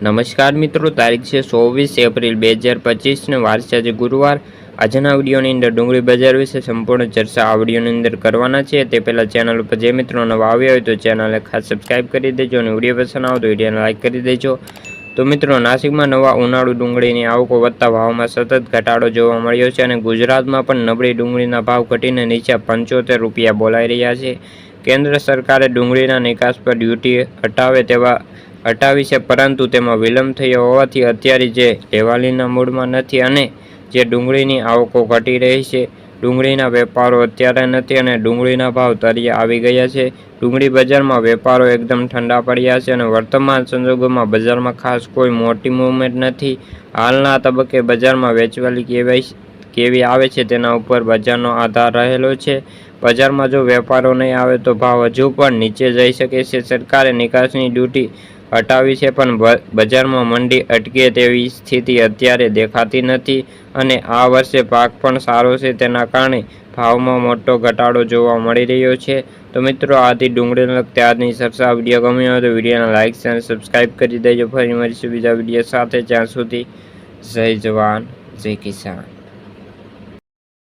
નમસ્કાર મિત્રો, તારીખ છે ચોવીસ એપ્રિલ બે હજાર પચીસને વાર છે આજે ગુરુવાર. આજના વિડીયોની અંદર ડુંગળી બજાર વિશે સંપૂર્ણ ચર્ચા આ વિડીયોની અંદર કરવાના છે. તે પહેલાં ચેનલ ઉપર જે મિત્રો નવા આવ્યા હોય તો ચેનલને ખાસ સબસ્ક્રાઈબ કરી દેજો અને વીડિયો પસંદ આવે તો વિડીયોને લાઇક કરી દેજો. તો મિત્રો, નાસિકમાં નવા ઉનાળુ ડુંગળીની આવકો વધતા ભાવમાં સતત ઘટાડો જોવા મળ્યો છે અને ગુજરાતમાં પણ નબળી ડુંગળીના ભાવ ઘટીને નીચે પંચોતેર રૂપિયા બોલાઈ રહ્યા છે. કેન્દ્ર સરકારે ડુંગળીના નિકાસ પર ડ્યુટી હટાવે તેવા હટાવી છે, પરંતુ તેમાં વિલંબ થયો હોવાથી અત્યારે જે લેવાલીના મૂડમાં નથી અને જે ડુંગળીની આવકો ઘટી રહી છે, ડુંગળીના વેપારો અત્યારે નથી અને ડુંગળીના ભાવ તળિયે આવી ગયા છે. ડુંગળી બજારમાં વેપારો એકદમ ઠંડા પડ્યા છે અને વર્તમાન સંજોગોમાં બજારમાં ખાસ કોઈ મોટી મૂવમેન્ટ નથી. હાલના તબક્કે બજારમાં વેચવાલી કેવાય કેવી આવે છે તેના ઉપર બજારનો આધાર રહેલો છે. બજારમાં જો વેપારો નહીં આવે તો ભાવ હજુ પણ નીચે જઈ શકે છે. સરકારે નિકાસની ડ્યુટી હટાવી છે, પણ બજારમાં મંડી અટકે તેવી સ્થિતિ અત્યારે દેખાતી નથી અને આ વર્ષે પાક પણ સારો છે. તેના કારણે ભાવમાં મોટો ઘટાડો જોવા મળી રહ્યો છે. તો મિત્રો, આથી ડુંગળીને લગતી આજની ચર્ચા વીડિયો ગમ્યો હોય તો વિડીયોને લાઇક અને સબસ્ક્રાઈબ કરી દેજો. ફરી મળીશું બીજા વીડિયો સાથે. જ્યાં સુધી જય જવાન, જય કિસાન.